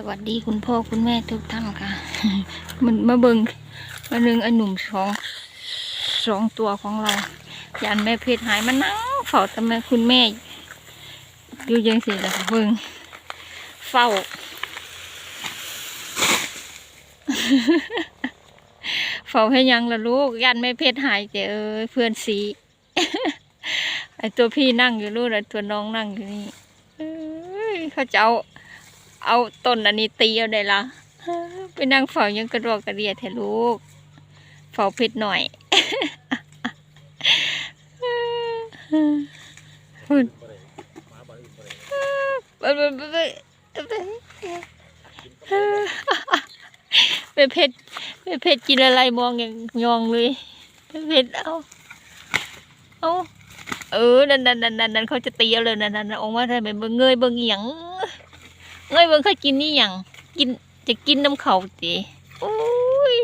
สวัสดีคุณพ่อคุณแม่ทุกท่านค่ะ มันมาเบิงมาหนึ่งไอหนุ่มสองสองตัวของเรายันแม่เพชรหายมานั่งเฝ้าแต่แม่คุณแม่อยู่ยังสิล่ะค่ะเบิงเฝ้า เฝ้าให้ยังละลูกยันแม่เพชรหายเจอเอ้ยเพื่อนสีไอตัวพี่นั่งอยู่ลูกไอตัวน้องนั่งอยู่นี่เอ้ยเจะเอา เอาต้นอันนี้ตีเอาได้ละไปนั่งเฝ้ายังกระดอกกระเดียดแทลูกเฝ้าเพชรหน่อยหุ่นไปไปไปไปไปไปเพชรไปเพชรกินอะไรมองอย่างยองเลยไปเพชรเอาเอาเออนั่นนั่นนั่นนั่นนั่นเขาจะตีเอาเลยนั่นนั่นออกมาทำไมเบิ่งเงยเบิ่งหย่ง เงยเบิ่งเขากินนี่อหย่างกินจะกินน้ำเขาจีโอ้ย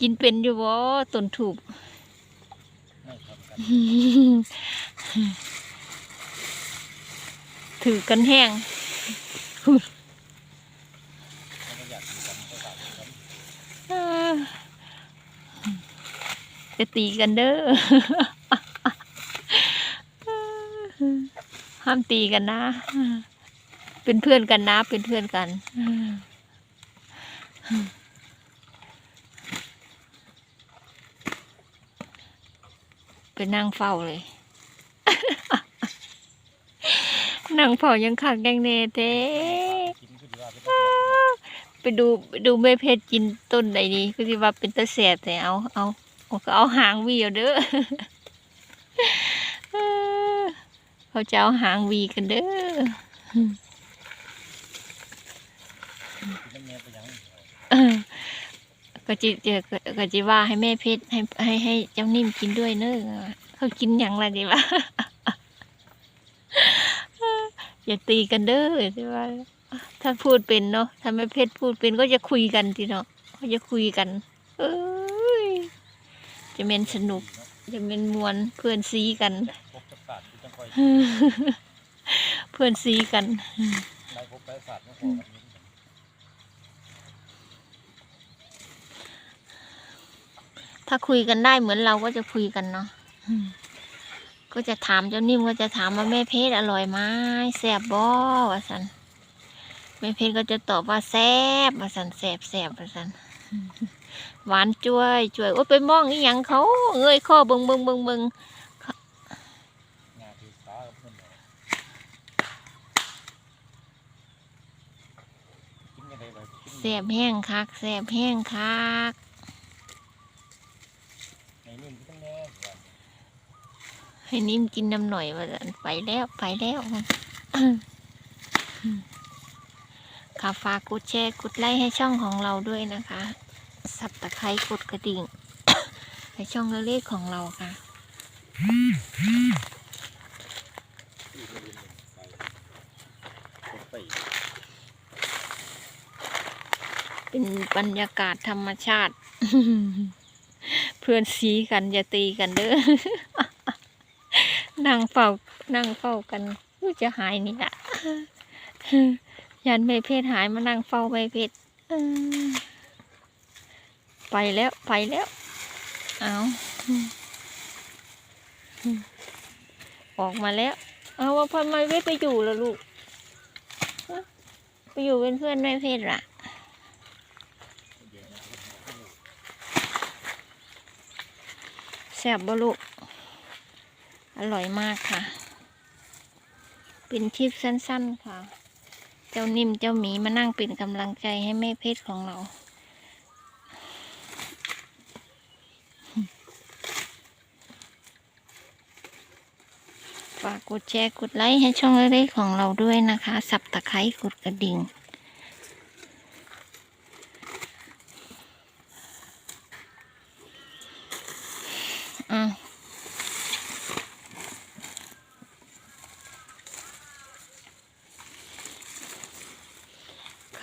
กินเป็นอยู่บ่ต้นถูกไม่ทำกันถือกันแห้งไม่อยากกินกันก็ตามกันเออจะตีกันเด้อ ห้ามตีกันนะ เป็นเพื่อนกันนะ เป็นเพื่อนกันไปนั่งเฝ้าเลยนั่งเฝ้ายังขังยังเนเต้ไปดูไปดูแม่เพชรกินต้นใดดีก็ที่ว่าเป็นตะแสบแต่เอาเอาก็เอาหางวีเอาเด้อเขาจะเอาหางวีกันเด้อ น้ำแม่ไปยังก็จิเจอก็จิว่าให้แม่เพชรให้ให้ให้เจ้านิ่มกินด้วยเนอะเขากินอย่างไรดีวะอย่าตีกันเด้อที่ว่าถ้าพูดเป็นเนาะถ้าแม่เพชรพูดเป็นก็จะคุยกันทีเนาะเขาจะคุยกัน เอ้ยจะเป็นสนุก จะเป็นมวนเพื่อนซีกันพบกับศาสตร์ที่จังคอยเพื่อนซีกัน นายพบไร้ศาสตร์มาขอกันนี้ ถ้าคุยกันได้เหมือนเราก็จะคุยกันเนาะอืมก็จะถามเจ้านิ่มก็จะถามว่าแม่เพชรอร่อยไหมแซ่บบ่ว่าสันแม่เพชรก็จะตอบว่าแซ่บว่าสันแซ่บแซ่บว่าสันอืมหวานจ้วยจ้วยโอ้ยไปมองอีหยังเขาเงยข้อเบิงเบิงเบิงเบิงงานที่สาเพื่อนเลยกินกันได้เลยกินแซ่บแห้งคักแซ่บแห้งคัก ในนิ่มก็ต้องแน่ว่า ให้นิ่มกินน้ำหน่อยว่าไปแล้วไปแล้วค่ะฝากกดแชร์กดไลค์ให้ช่องของเราด้วยนะคะ สับตะไคร้กดกระดิ่งในช่องเล็กของเราค่ะเป็นบรรยากาศธรรมชาติ เพื่อนสีกันอย่าตีกันเด้อ นั่งเฝ้านั่งเฝ้ากันอุ๊ยจะหายนี่แหละยันไม่เพศหายมานั่งเฝ้าไม่เพศไปแล้วไปแล้วเอาออกมาแล้ว เอาว่าพอมาไม่ไปอยู่แล้วลูกไปอยู่เป็นเพื่อนไม่เพศละแซ่บบลูก อร่อยมากค่ะ เป็นคลิปสั้น ๆค่ะ เจ้านิ่มเจ้าหมีมานั่งเป็นกำลังใจให้แม่เพชรของเรา ฝากกดแชร์กดไลค์ให้ช่องเล็กๆของเราด้วยนะคะ สับตะไคร้กดกระดิ่ง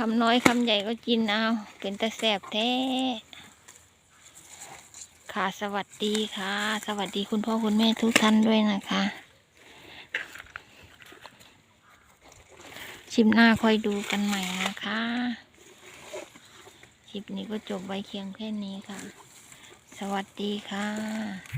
คำน้อยคำใหญ่ก็กินเอา เป็นตะแสบแท้ ค่ะสวัสดีค่ะ สวัสดีคุณพ่อคุณแม่ทุกท่านด้วยนะคะคลิปหน้าค่อยดูกันใหม่นะคะ คลิปนี้ก็จบไว้เคียงแค่นี้ค่ะ สวัสดีค่ะ